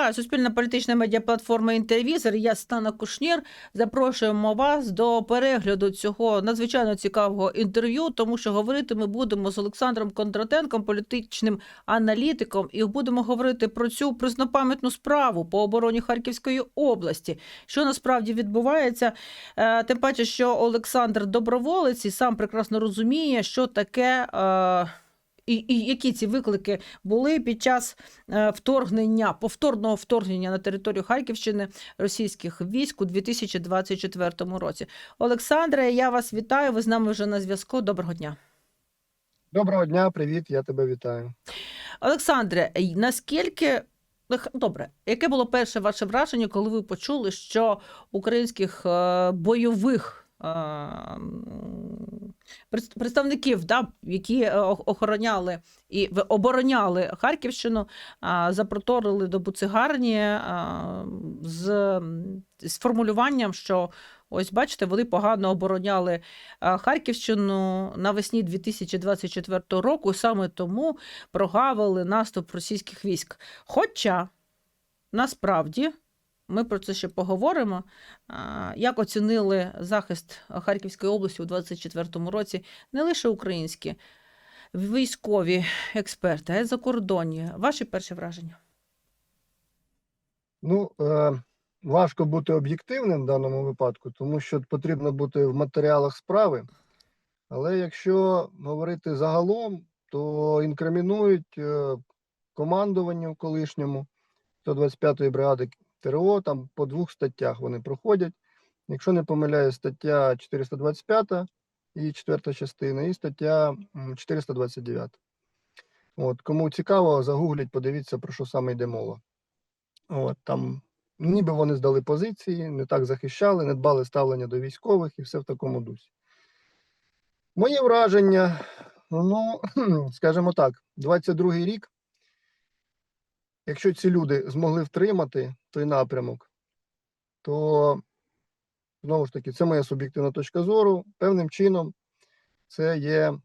Вітаю, суспільна політична медіаплатформа Інтервізор. Я Стана Кушнір. Запрошуємо вас до перегляду цього надзвичайно цікавого інтерв'ю, тому що говорити ми будемо з Олександром Кондратенком, політичним аналітиком, і будемо говорити про цю преснопам'ятну справу по обороні Харківської області. Що насправді відбувається? Е, Тим паче, що Олександр доброволець і сам прекрасно розуміє, що таке. І, і які ці виклики були під час е, вторгнення, повторного вторгнення на територію Харківщини російських військ у 2024 році. Олександре, я вас вітаю. Ви з нами вже на зв'язку. Доброго дня. Доброго дня, привіт, я тебе вітаю. Олександре, наскільки добре, яке було перше ваше враження, коли ви почули, що українських е, бойових представників, да, які е, охороняли і обороняли Харківщину, запроторили до буцигарні з, з формулюванням, що ось бачите, вони погано обороняли Харківщину навесні 2024 року, саме тому прогавили наступ російських військ. Хоча насправді ми про це ще поговоримо. Як оцінили захист Харківської області у 2024 році не лише українські військові експерти, а й закордонні. Ваші перші враження? Ну, е, важко бути об'єктивним в даному випадку, тому що потрібно бути в матеріалах справи. Але якщо говорити загалом, то інкримінують е, командуванню колишньому 125-ї бригади ТРО, там по двох статтях вони проходять. Якщо не помиляю, стаття 425 і четверта частина, і стаття 429. От, кому цікаво, загугліть, подивіться, про що саме йде мова. От, там, ніби вони здали позиції, не так захищали, не дбали ставлення до військових і все в такому дусі. Моє враження, ну, скажімо так, 22-й рік, якщо ці люди змогли втримати той напрямок, то знову ж таки, це моя суб'єктивна точка зору. Певним чином це є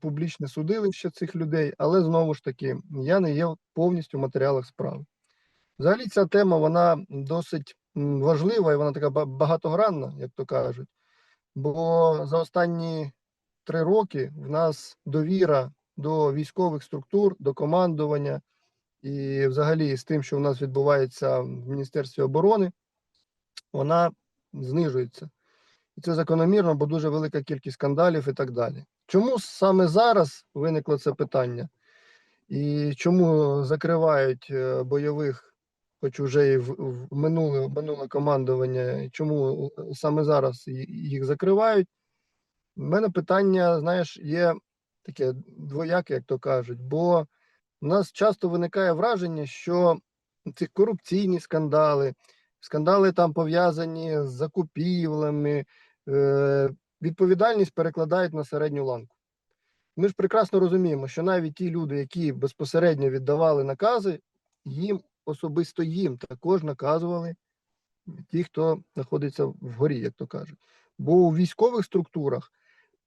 публічне судилище цих людей, але знову ж таки, я не є повністю в матеріалах справи. Взагалі, ця тема вона досить важлива і вона така багатогранна, як то кажуть. Бо за останні три роки в нас довіра до військових структур, до командування і взагалі з тим, що в нас відбувається в Міністерстві оборони, вона знижується. І це закономірно, бо дуже велика кількість скандалів і так далі. Чому саме зараз виникло це питання? І чому закривають е, бойових, хоч уже і в, в минуле, минуле командування, чому е, саме зараз їх закривають? У мене питання, знаєш, є таке двояке, як то кажуть, бо у нас часто виникає враження, що ці корупційні скандали, скандали там пов'язані з закупівлями, е, відповідальність перекладають на середню ланку. Ми ж прекрасно розуміємо, що навіть ті люди, які безпосередньо віддавали накази, їм особисто їм також наказували ті, хто знаходиться вгорі, як то кажуть. Бо у військових структурах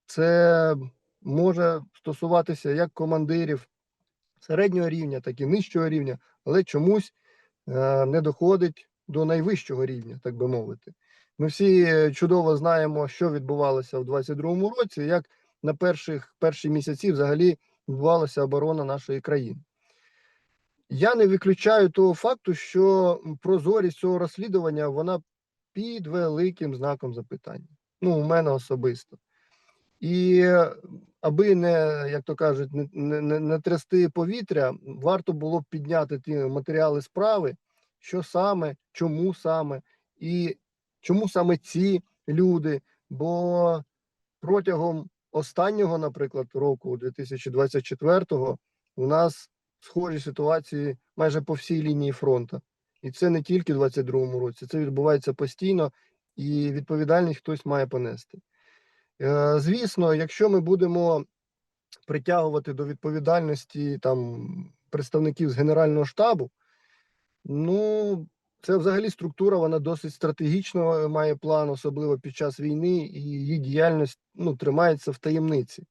це може стосуватися як командирів середнього рівня, так і нижчого рівня, але чомусь е, не доходить до найвищого рівня, так би мовити. Ми всі е, чудово знаємо, що відбувалося в 22-му році, як на перших перші місяці взагалі відбувалася оборона нашої країни. Я не виключаю того факту, що прозорість цього розслідування вона під великим знаком запитання. Ну, у мене особисто. І е, аби не, як то кажуть, не, не, не- трясти повітря, варто було б підняти ті матеріали справи, що саме, чому саме, і чому саме ці люди. Бо протягом останнього, наприклад, року, 2024-го, у нас схожі ситуації майже по всій лінії фронту. І це не тільки в 22-му році, це відбувається постійно, і відповідальність хтось має понести. Е, Звісно, якщо ми будемо притягувати до відповідальності там представників з Генерального штабу, ну це взагалі структура, вона досить стратегічно має план, особливо під час війни, і її діяльність ну, тримається в таємниці.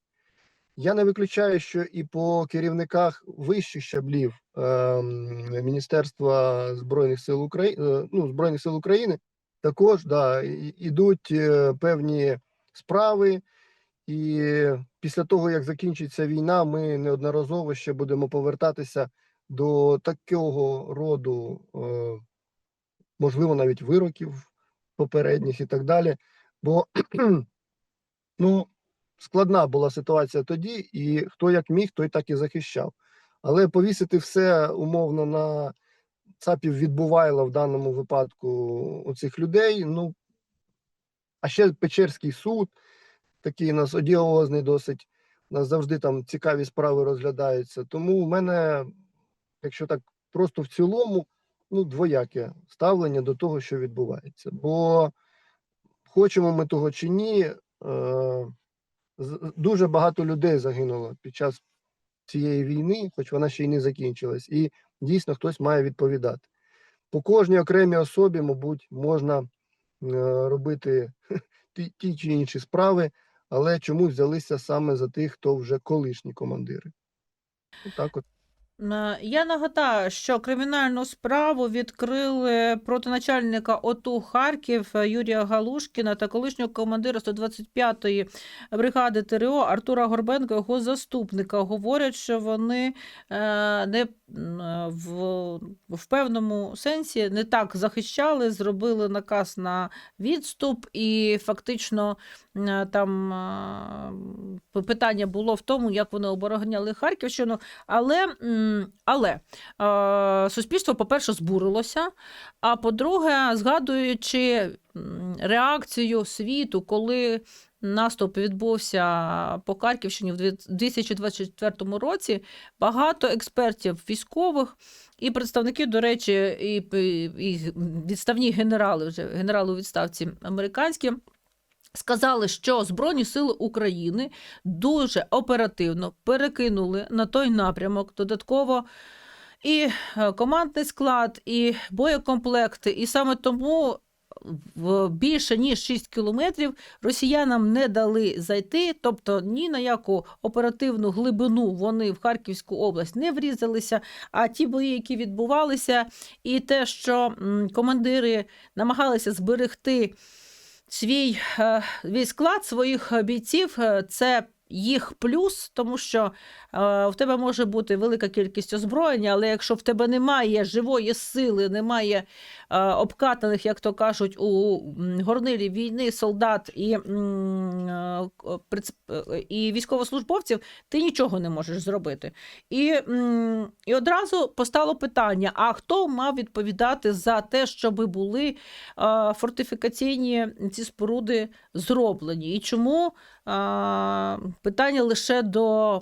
Я не виключаю, що і по керівниках вищих щаблів ем, Міністерства Збройних сил України, ну, Збройних сил України також да, е, певні справи. І після того, як закінчиться війна, ми неодноразово ще будемо повертатися до такого роду, е, можливо, навіть вироків попередніх і так далі. Бо ну, складна була ситуація тоді, і хто як міг, той так і захищав. Але повісити все умовно на ЦАПів відбувайла в даному випадку у цих людей. Ну, а ще Печерський суд, такий у нас одіозний досить. У нас завжди там цікаві справи розглядаються. Тому в мене, якщо так просто в цілому, ну, двояке ставлення до того, що відбувається. Бо хочемо ми того чи ні, е, дуже багато людей загинуло під час цієї війни, хоч вона ще й не закінчилась, і дійсно хтось має відповідати. По кожній окремій особі, мабуть, можна робити ті, ті чи інші справи, але чомусь взялися саме за тих, хто вже колишні командири. Отак от. Е, Я нагадаю, що кримінальну справу відкрили проти начальника ОТУ Харків Юрія Галушкіна та колишнього командира 125-ї бригади ТРО Артура Горбенка, його заступника. Говорять, що вони е, не е, в, в певному сенсі не так захищали, зробили наказ на відступ, і фактично там питання було в тому, як вони обороняли Харківщину. Але, але е, суспільство, по-перше, збурилося. А по-друге, згадуючи реакцію світу, коли наступ відбувся по Харківщині в 2024 році, багато експертів військових і представники, до речі, і, і відставні генерали, вже генерали у відставці американські. Сказали, що Збройні сили України дуже оперативно перекинули на той напрямок додатково і е, командний склад, і боєкомплекти. І саме тому в більше ніж 6 кілометрів росіянам не дали зайти, тобто ні на яку оперативну глибину вони в Харківську область не врізалися. А ті бої, які відбувалися, і те, що командири намагалися зберегти свій е, свій склад своїх бійців, е, це їх плюс, тому що е, в тебе може бути велика кількість озброєння, але якщо в тебе немає живої сили, немає е, обкатаних, як то кажуть, у горнилі війни солдат і, е, е, і військовослужбовців, ти нічого не можеш зробити. І, м, і одразу постало питання: а хто мав відповідати за те, щоб були е, фортифікаційні ці споруди зроблені? І чому? А, Питання лише до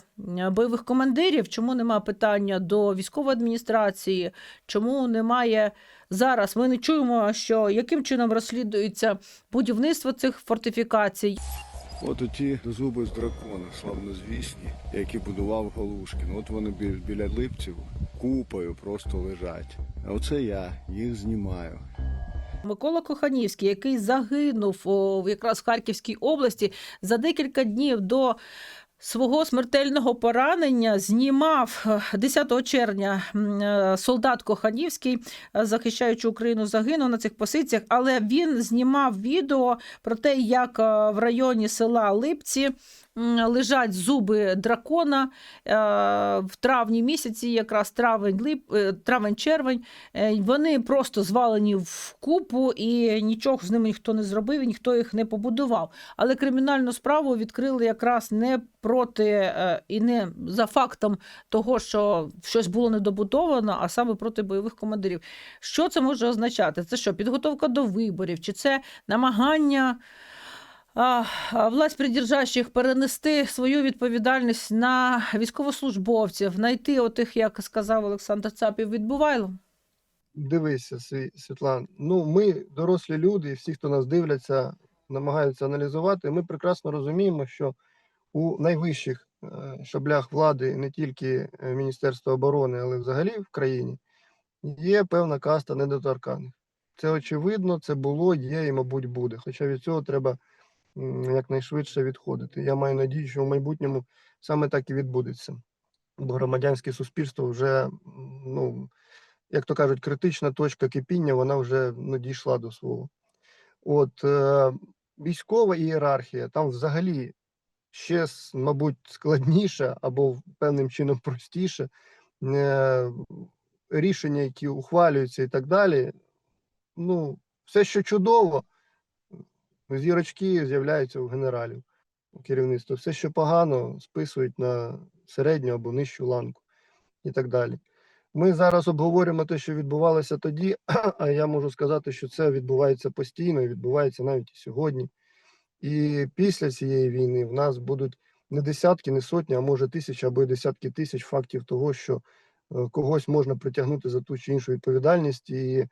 бойових командирів, чому немає питання до військової адміністрації, чому немає зараз. Ми не чуємо, що яким чином розслідується будівництво цих фортифікацій. От оті зуби з дракона, славнозвісні, які будував Галушкін. От вони бі- біля липців купою просто лежать. А оце я їх знімаю. Микола Коханівський, який загинув якраз в Харківській області за декілька днів до свого смертельного поранення, знімав е, 10 червня е, солдат Коханівський, е, захищаючи Україну, загинув на цих позиціях, але він знімав відео про те, як в районі села Липці лежать зуби дракона в травні місяці, якраз травень, лип, травень-червень. Е, Вони просто звалені в купу, і нічого з ними ніхто не зробив, і ніхто їх не побудував. Але кримінальну справу відкрили якраз не проти е, і не за фактом того, що щось було недобудовано, а саме проти бойових командирів. Що це може означати? Це що, підготовка до виборів, чи це намагання? власть придержащих перенести свою відповідальність на військовослужбовців, знайти отих, як сказав Олександр Цапів, відбувайло. Дивися, Сві- Світлан. Ну, ми дорослі люди, і всі, хто нас дивляться, намагаються аналізувати. Ми прекрасно розуміємо, що у найвищих е, шаблях влади не тільки е, Міністерства оборони, але взагалі в країні є певна каста недоторканих. Це очевидно, це було, є і, мабуть, буде. Хоча від цього треба якнайшвидше відходити. Я маю надію, що в майбутньому саме так і відбудеться. Бо громадянське суспільство вже, ну, як то кажуть, критична точка кипіння, вона вже ну, дійшла до свого. От е, військова ієрархія там взагалі ще, мабуть, складніше або певним чином простіше. Е, рішення, які ухвалюються і так далі. Ну, все, що чудово, зірочки з'являються у генералів, у керівництва. Все, що погано, списують на середню або нижчу ланку і так далі. Ми зараз обговорюємо те, що відбувалося тоді, а я можу сказати, що це відбувається постійно і відбувається навіть і сьогодні. І після цієї війни в нас будуть не десятки, не сотні, а може тисячі або десятки тисяч фактів того, що е, когось можна притягнути за ту чи іншу відповідальність, і е,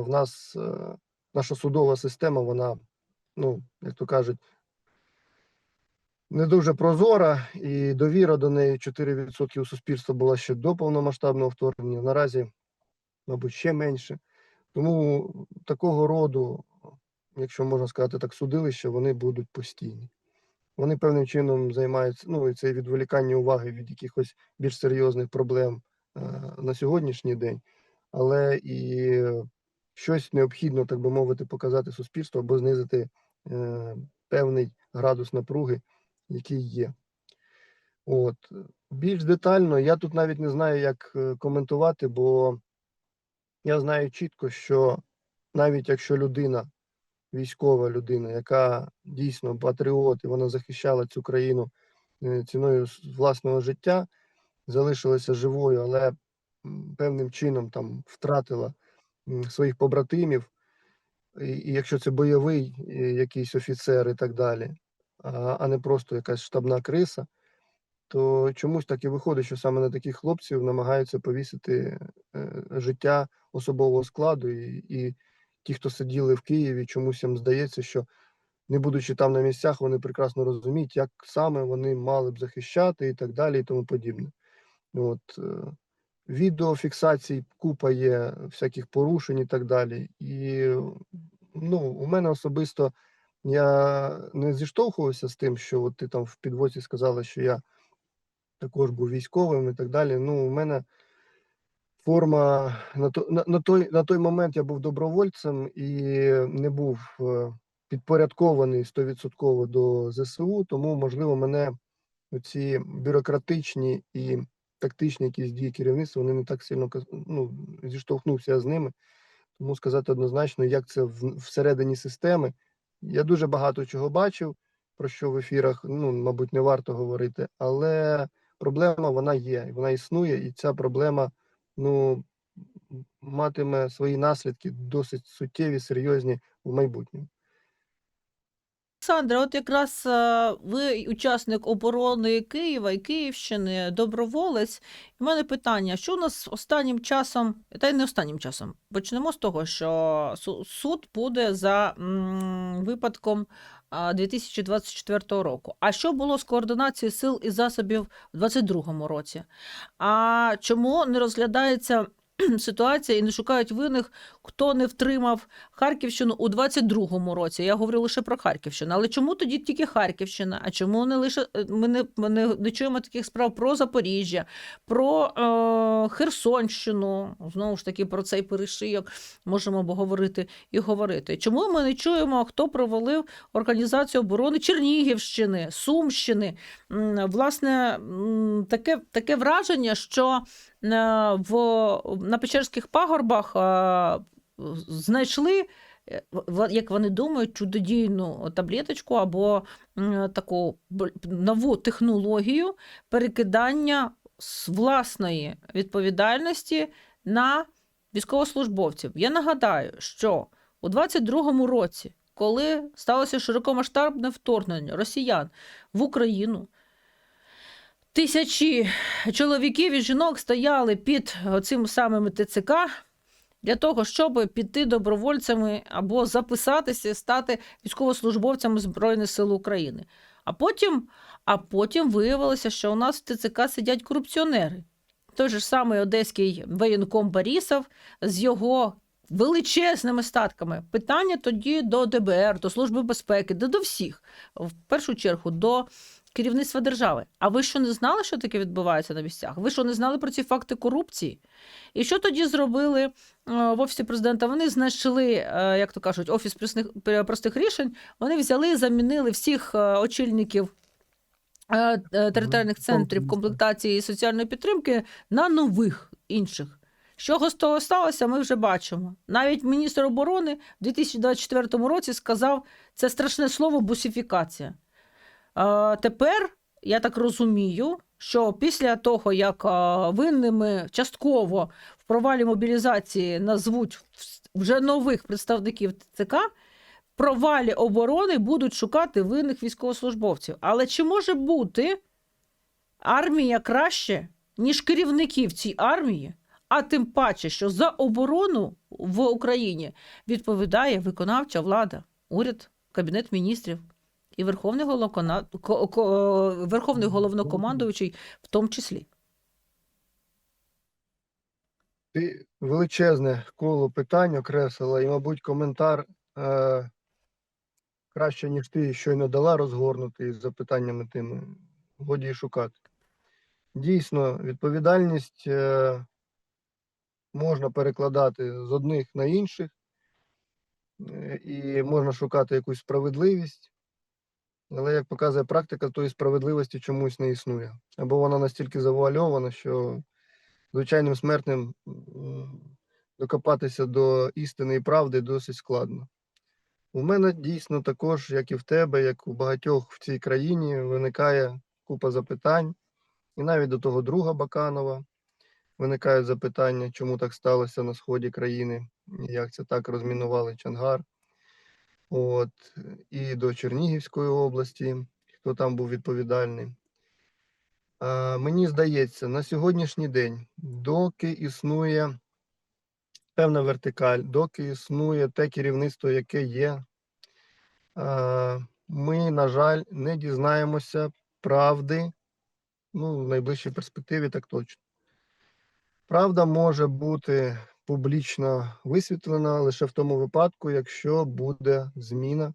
в нас е, наша судова система, вона, ну, як то кажуть, не дуже прозора, і довіра до неї 4% у суспільства була ще до повномасштабного вторгнення. Наразі, мабуть, ще менше. Тому такого роду, якщо можна сказати так, судилища, вони будуть постійні. Вони певним чином займаються, ну, це відволікання уваги від якихось більш серйозних проблем е, на сьогоднішній день, але і щось необхідно, так би мовити, показати суспільству або знизити е, певний градус напруги, який є. От. Більш детально я тут навіть не знаю, як е, коментувати, бо я знаю чітко, що навіть якщо людина, військова людина, яка дійсно патріот, і вона захищала цю країну е, ціною власного життя, залишилася живою, але певним чином там втратила своїх побратимів, і, якщо це бойовий е, якийсь офіцер і так далі, а, а не просто якась штабна криса, то чомусь так і виходить, що саме на таких хлопців намагаються повісити е, життя особового складу, і, і ті, хто сиділи в Києві, чомусь їм здається, що не будучи там на місцях, вони прекрасно розуміють, як саме вони мали б захищати і так далі, і тому подібне. От, е, відеофіксацій купа є всяких порушень і так далі. І ну, у мене особисто я не зіштовхувався з тим, що от ти там в підвозі сказала, що я також був військовим і так далі. Ну, у мене форма на, то, на, той, на той момент я був добровольцем і не був е, підпорядкований 100% до ЗСУ, тому, можливо, мене ці бюрократичні і тактичні якісь дії керівництва, вони не так сильно ну, зіштовхнувся з ними. Тому сказати однозначно, як це в, всередині системи. Я дуже багато чого бачив, про що в ефірах, ну, мабуть, не варто говорити, але проблема вона є, вона існує, і ця проблема ну, матиме свої наслідки досить суттєві, серйозні в майбутньому. Олександре, от якраз е, ви учасник оборони Києва і Київщини, доброволець. У мене питання: що у нас останнім часом, та й не останнім часом, почнемо з того, що суд буде за випадком 2024 року. А що було з координацією сил і засобів у 2022 році? А чому не розглядається ситуація і не шукають винних, хто не втримав Харківщину у 22-му році. Я говорю лише про Харківщину. Але чому тоді тільки Харківщина? А чому не лише е, ми не, ми не, не чуємо таких справ про Запоріжжя, про е, Херсонщину? Знову ж таки, про цей перешийок можемо говорити і говорити. Чому ми не чуємо, хто провалив організацію оборони Чернігівщини, Сумщини? Власне, таке, таке враження, що е, в, на Печерських пагорбах е, знайшли, е, як вони думають, чудодійну таблеточку або таку нову технологію перекидання з власної відповідальності на військовослужбовців. Я нагадаю, що у 22-му році, коли сталося широкомасштабне вторгнення росіян в Україну, тисячі чоловіків і жінок стояли під цим самим ТЦК для того, щоб піти добровольцями або записатися, стати військовослужбовцями Збройних сил України. А потім, а потім виявилося, що у нас в ТЦК сидять корупціонери. Той же самий одеський воєнком Борисов з його величезними статками. Питання тоді до ДБР, до Служби безпеки, до, до всіх, в першу чергу, до керівництва держави. А ви що не знали, що таке відбувається на місцях? Ви що не знали про ці факти корупції? І що тоді зробили е, в офісі президента? Вони знайшли, е, як то кажуть, офіс простих, простих рішень. Вони взяли і замінили всіх е, очільників. Територіальних центрів комплектації і соціальної підтримки на нових інших. Що з того сталося, ми вже бачимо. Навіть міністр оборони в 2024 році сказав це страшне слово бусифікація. А, тепер я так розумію, що після того, як а, винними частково в провалі мобілізації назвуть вже нових представників ТЦК, в провалі оборони будуть шукати винних військовослужбовців. Але чи може бути армія краще, ніж керівники в цій армії? А тим паче, що за оборону в Україні відповідає виконавча влада, уряд, кабінет міністрів і Верховний, головкона... ко- ко- Верховний головнокомандуючий в тому числі. Ти величезне коло питань окреслила, і, мабуть, коментар е, краще, ніж ти щойно дала розгорнути із запитаннями тими. Годі і шукати. Дійсно, відповідальність е, можна перекладати з одних на інших, е, і можна шукати якусь справедливість. Але, як показує практика, тої справедливості чомусь не існує. Або вона настільки завуальована, що звичайним смертним докопатися до істини і правди досить складно. У мене дійсно також, як і в тебе, як у багатьох в цій країні, виникає купа запитань, і навіть до того друга Баканова виникають запитання, чому так сталося на сході країни, як це так розмінували Чангар. От, і до Чернігівської області, хто там був відповідальний. А, Мені здається, на сьогоднішній день, доки існує певна вертикаль, доки існує те керівництво, яке є, а, ми, на жаль, не дізнаємося правди, ну, в найближчій перспективі так точно. Правда може бути публічно висвітлена лише в тому випадку, якщо буде зміна,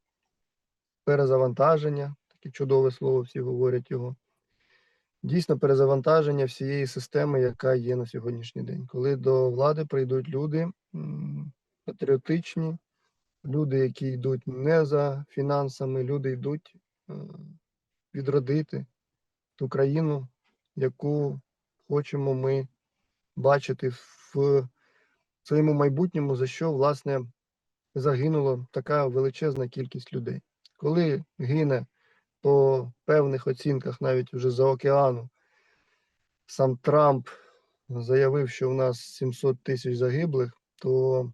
перезавантаження, таке чудове слово, всі говорять його. Дійсно перезавантаження всієї системи, яка є на сьогоднішній день, коли до влади прийдуть люди патріотичні, люди, які йдуть не за фінансами, люди йдуть е, відродити ту країну, яку хочемо ми бачити в своєму майбутньому, за що власне загинула така величезна кількість людей. Коли гине по певних оцінках, навіть вже за океану, сам Трамп заявив, що в нас 700 тисяч загиблих, то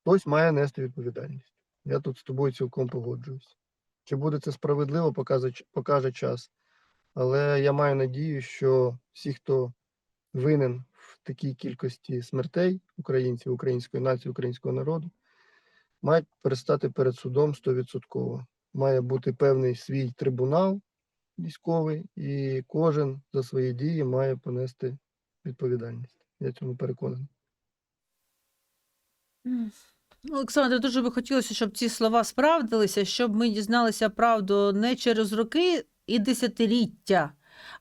хтось має нести відповідальність. Я тут з тобою цілком погоджуюсь. Чи буде це справедливо, покаже, покаже час. Але я маю надію, що всі, хто винен такій кількості смертей українців, української нації, українського народу, мають перестати перед судом 100% має бути певний свій трибунал військовий, і кожен за свої дії має понести відповідальність. Я цьому переконаний. Олександр, дуже би хотілося, щоб ці слова справдилися, щоб ми дізналися правду не через роки і десятиліття,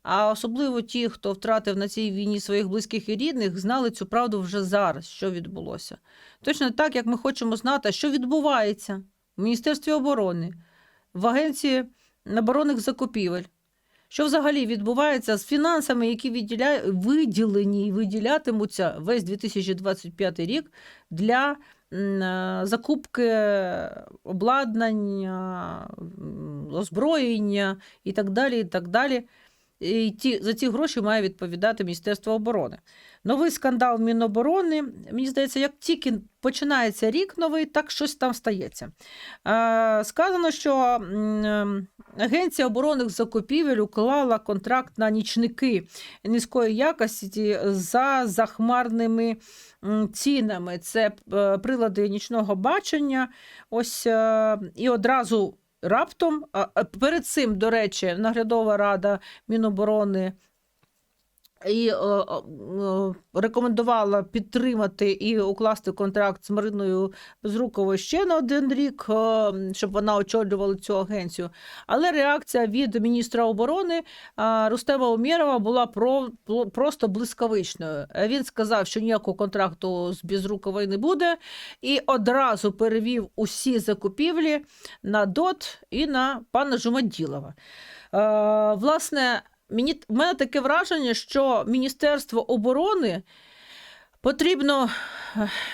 а особливо ті, хто втратив на цій війні своїх близьких і рідних, знали цю правду вже зараз, що відбулося. Точно так, як ми хочемо знати, що відбувається в Міністерстві оборони, в Агенції оборонних закупівель. Що взагалі відбувається з фінансами, які виділя... виділені і виділятимуться весь 2025 рік для е, закупки обладнання, озброєння і так далі. І так далі. І ті, за ці гроші має відповідати Міністерство оборони. Новий скандал Міноборони. Мені здається, як тільки починається рік новий, так щось там стається. Е, сказано, що Агенція оборонних закупівель уклала контракт на нічники низької якості за захмарними цінами. Це е, прилади нічного бачення. Ось е, і одразу раптом, перед цим, до речі, наглядова рада Міноборони і е, е, рекомендувала підтримати і укласти контракт з Мариною Безруковою ще на один рік, е, щоб вона очолювала цю агенцію. Але реакція від міністра оборони Рустема Умєрова була про, про- просто блискавичною. Він сказав, що ніякого контракту з Безруковою не буде, і одразу перевів усі закупівлі на ДОТ і на пана Жумаділова. Власне, мені в мене таке враження, що Міністерство оборони потрібно.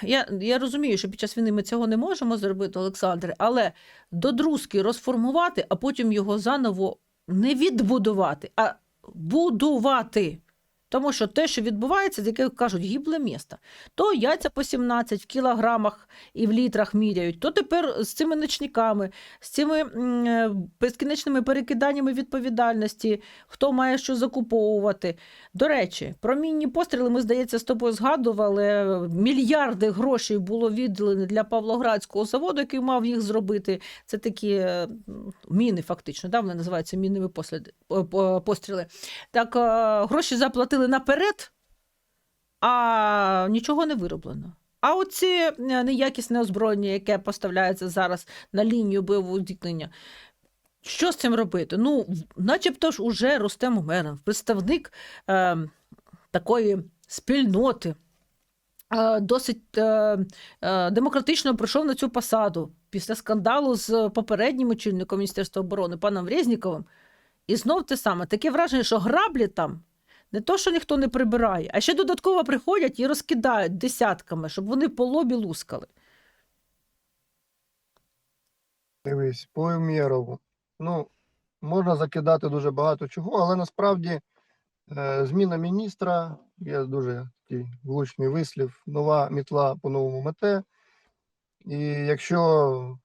Я, я розумію, що під час війни ми цього не можемо зробити, Олександре, але додрузки розформувати, а потім його заново не відбудувати, а будувати. Тому що те, що відбувається, яке кажуть, гібле місто, то яйця по 17 в кілограмах і в літрах міряють, то тепер з цими ночниками, з цими е, безкінечними перекиданнями відповідальності, хто має що закуповувати. До речі, про мінні постріли ми, здається, з тобою згадували. Мільярди грошей було відділені для Павлоградського заводу, який мав їх зробити. Це такі е, міни, фактично, да? вони називаються мінними постріли. Так, е, гроші заплатили наперед, а нічого не вироблено. А оці е, неякісне озброєння, яке поставляється зараз на лінію бойового зіткнення, що з цим робити? Ну, начебто ж уже Рустем Умеров, представник е, такої спільноти, е, досить е, е, демократично пройшов на цю посаду після скандалу з попереднім очільником Міністерства оборони паном Резніковим. І знов те саме, таке враження, що граблі там не то, що ніхто не прибирає, а ще додатково приходять і розкидають десятками, щоб вони по лобі лускали. Дивись, по Умєрову. Ну, можна закидати дуже багато чого, але насправді е, зміна міністра, є дуже такий влучний вислів, нова мітла по-новому мете. І якщо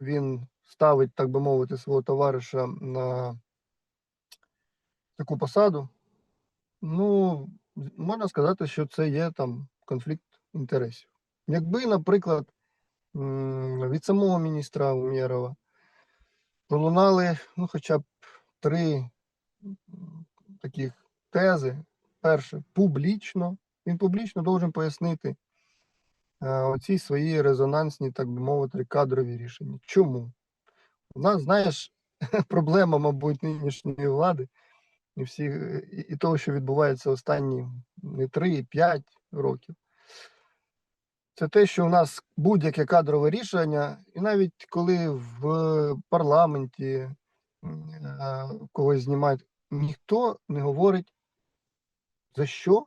він ставить, так би мовити, свого товариша на таку посаду, ну, можна сказати, що це є там конфлікт інтересів. Якби, наприклад, від самого міністра Умєрова пролунали ну, хоча б три таких тези. Перше, публічно. Він публічно должен пояснити е, оці свої резонансні, так би мовити, кадрові рішення. Чому? У нас, знаєш, проблема, мабуть, нинішньої влади і всі, і, і того, що відбувається останні не 3-5 років. Це те, що у нас будь-яке кадрове рішення, і навіть коли в парламенті е, когось знімають, ніхто не говорить за що,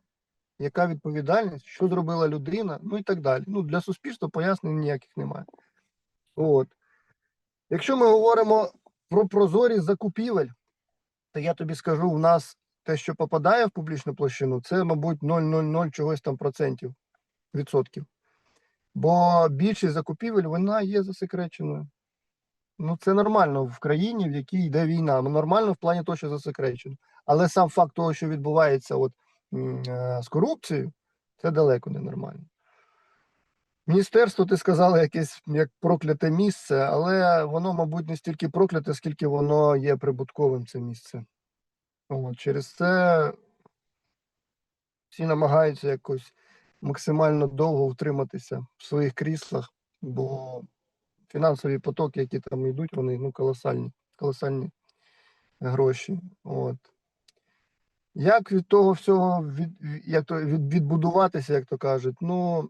яка відповідальність, що зробила людина, ну і так далі. Ну, для суспільства пояснень ніяких немає. От. Якщо ми говоримо про прозорість закупівель, то я тобі скажу, у нас те, що попадає в публічну площину, це, мабуть, 0,00 чогось там процентів відсотків. Бо більшість закупівель вона є засекреченою. Ну, це нормально в країні, в якій йде війна. Ну, нормально в плані того, що засекречено. Але сам факт того, що відбувається от, е, з корупцією, це далеко не нормально. Міністерство, ти сказала, якесь як прокляте місце, але воно, мабуть, не стільки прокляте, скільки воно є прибутковим це місце. От, через це всі намагаються якось максимально довго втриматися в своїх кріслах, бо фінансові потоки, які там йдуть, вони ну, колосальні, колосальні гроші. От. Як від того всього від, як то, від, відбудуватися, як то кажуть, ну,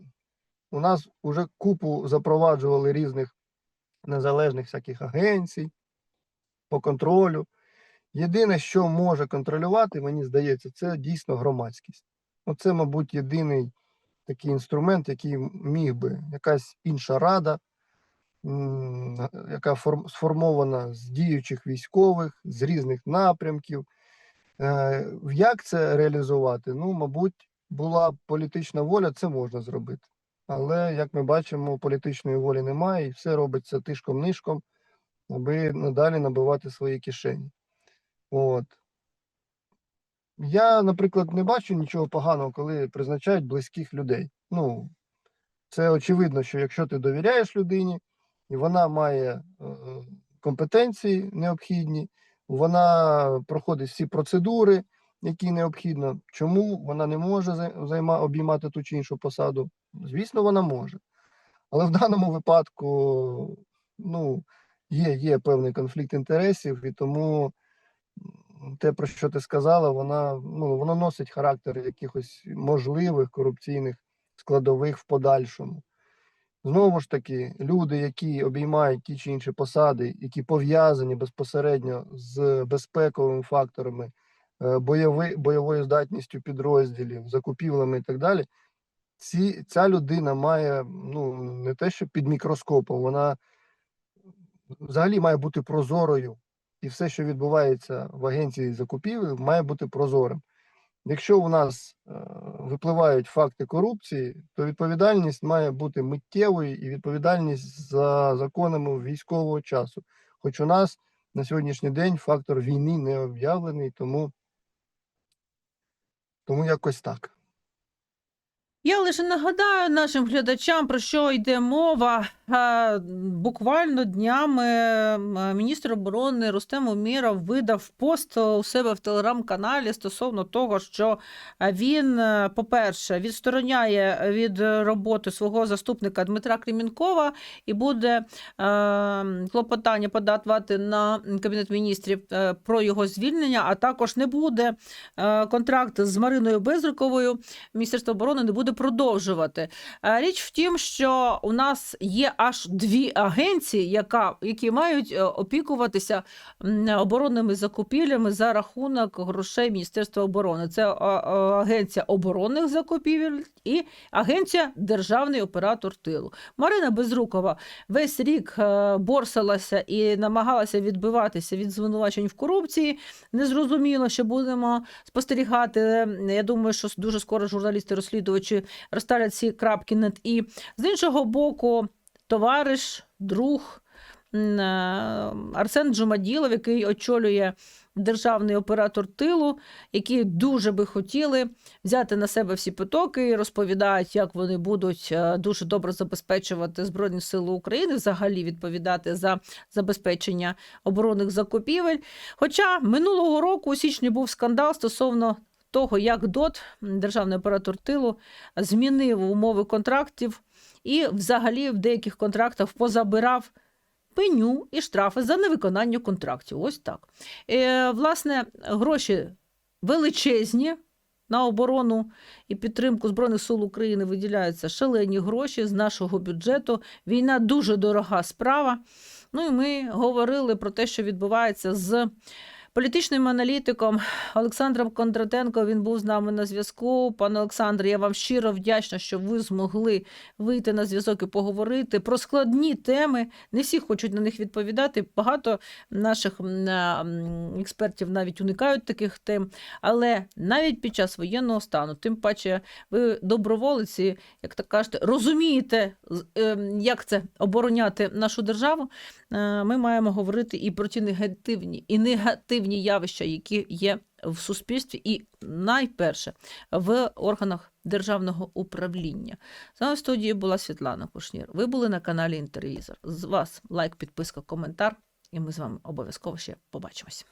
у нас вже купу запроваджували різних незалежних всяких агенцій по контролю. Єдине, що може контролювати, мені здається, це дійсно громадськість. Оце, мабуть, єдиний такий інструмент, який міг би якась інша рада, яка сформована з діючих військових, з різних напрямків. Е, Як це реалізувати? Ну, мабуть, була політична воля, це можна зробити. Але, як ми бачимо, політичної волі немає, і все робиться тишком-нишком, аби надалі набивати свої кишені. От. Я, наприклад, не бачу нічого поганого, коли призначають близьких людей. Ну, це очевидно, що якщо ти довіряєш людині, і вона має е, компетенції необхідні, вона проходить всі процедури, який необхідно. Чому вона не може займа, обіймати ту чи іншу посаду? Звісно, вона може. Але в даному випадку ну, є, є певний конфлікт інтересів, і тому те, про що ти сказала, вона, ну, воно носить характер якихось можливих корупційних складових в подальшому. Знову ж таки, люди, які обіймають ті чи інші посади, які пов'язані безпосередньо з безпековими факторами, е, бойови, бойовою здатністю підрозділів, закупівлями і так далі, ці, ця людина має ну, не те, що під мікроскопом, вона взагалі має бути прозорою. І все, що відбувається в агенції закупівель, має бути прозорим. Якщо у нас е, випливають факти корупції, то відповідальність має бути миттєвою і відповідальність за законами військового часу. Хоч у нас на сьогоднішній день фактор війни не об'явлений, тому, тому якось так. Я лише нагадаю нашим глядачам, про що йде мова. Буквально днями міністр оборони Рустем Уміров видав пост у себе в телеграм-каналі стосовно того, що він, е, по-перше, відстороняє від роботи свого заступника Дмитра Кремінкова і буде е, клопотання подавати на кабінет міністрів е, про його звільнення, а також не буде контракт з Мариною Безруковою. Міністерство оборони не буде продовжувати. Річ в тім, що у нас є аж дві агенції, яка, які мають е, опікуватися оборонними закупівлями за рахунок грошей Міністерства оборони. Це агенція оборонних закупівель і агенція Державний оператор тилу. Марина Безрукова весь рік е, борсалася і намагалася відбиватися від звинувачень в корупції. Незрозуміло, що будемо спостерігати. Я думаю, що дуже скоро журналісти-розслідувачі розставлять ці крапки над і. З іншого боку, товариш, друг е, Арсен Джумаділов, який очолює державний оператор тилу, які дуже би хотіли взяти на себе всі потоки і розповідають, як вони будуть е, дуже добре забезпечувати Збройні Сили України, взагалі відповідати за забезпечення оборонних закупівель. Хоча минулого року у січні був скандал стосовно того, як ДОТ, державний оператор тилу, змінив умови контрактів і взагалі в деяких контрактах позабирав пеню і штрафи за невиконання контрактів. Ось так. Е, власне, гроші величезні. На оборону і підтримку Збройних сил України виділяються шалені гроші з нашого бюджету. Війна дуже дорога справа. Ну і ми говорили про те, що відбувається з політичним аналітиком Олександром Кондратенко. Він був з нами на зв'язку. Пане Олександре, я вам щиро вдячна, що ви змогли вийти на зв'язок і поговорити про складні теми. Не всі хочуть на них відповідати. Багато наших експертів навіть уникають таких тем. Але навіть під час воєнного стану, тим паче, ви доброволиці, як так кажете, розумієте, ем, як це обороняти нашу державу. Е, Ми маємо говорити і про ті негативні і негативні явища, які є в суспільстві, і найперше в органах державного управління. З вами в студії була Світлана Кушнір. Ви були на каналі Інтервізор. З вас лайк, підписка, коментар, і ми з вами обов'язково ще побачимось.